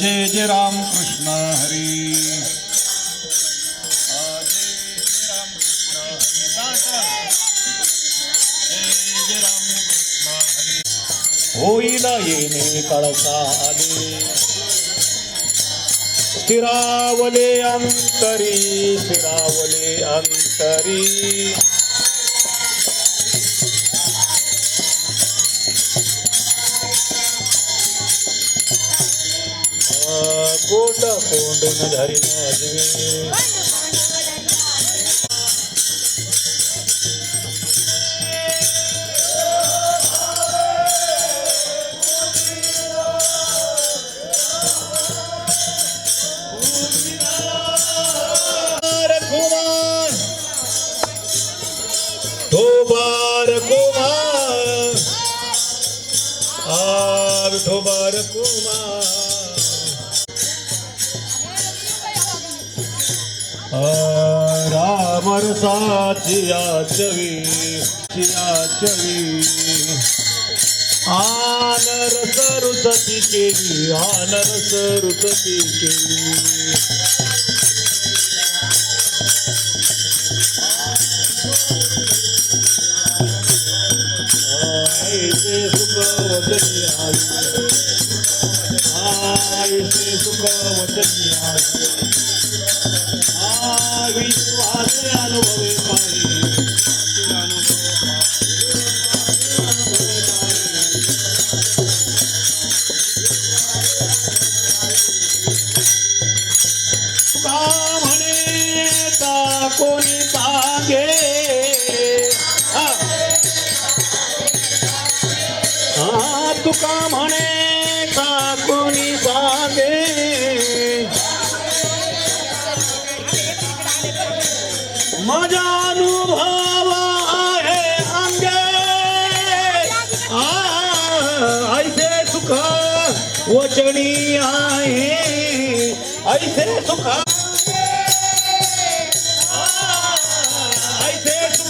जय जय राम कृष्ण हरी. आ, होईना येणे कळसा आले स्थिरावले अंतरी स्थिरावले अंतरी. कोंड कोंडून धरी माझे कुमार ठोबार कुमार आर ठोबार साचिया चवी चिया चवी आनर सरुसती केली आनर सरुसती केली. आईचे सुख वचनी कोणी सांगे हा. हा तुका म्हणे ता कोणी सांगे माझा अनुभव आहे अंगे. आ, ऐसे सुख वचनी आहे. ऐसे सुखा आ, ऐसे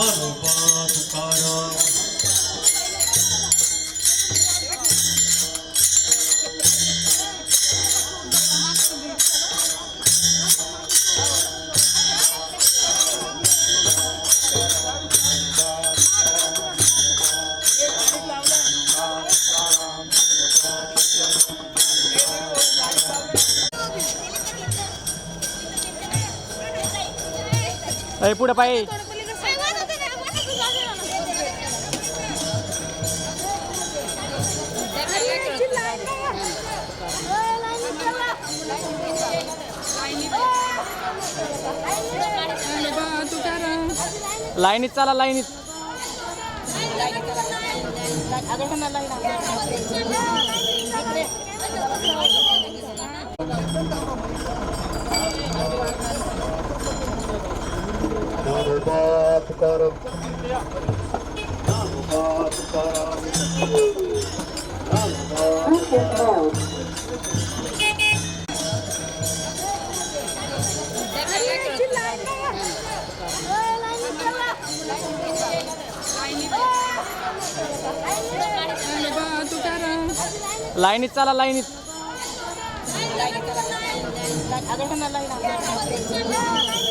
ज्ञानोबा तुकाराम अरे पुढे पाय लाईनीत चाला लाईनीत. ज्ञानोबा तुकाराम लाईनीत चाला लाईनीत. लाईन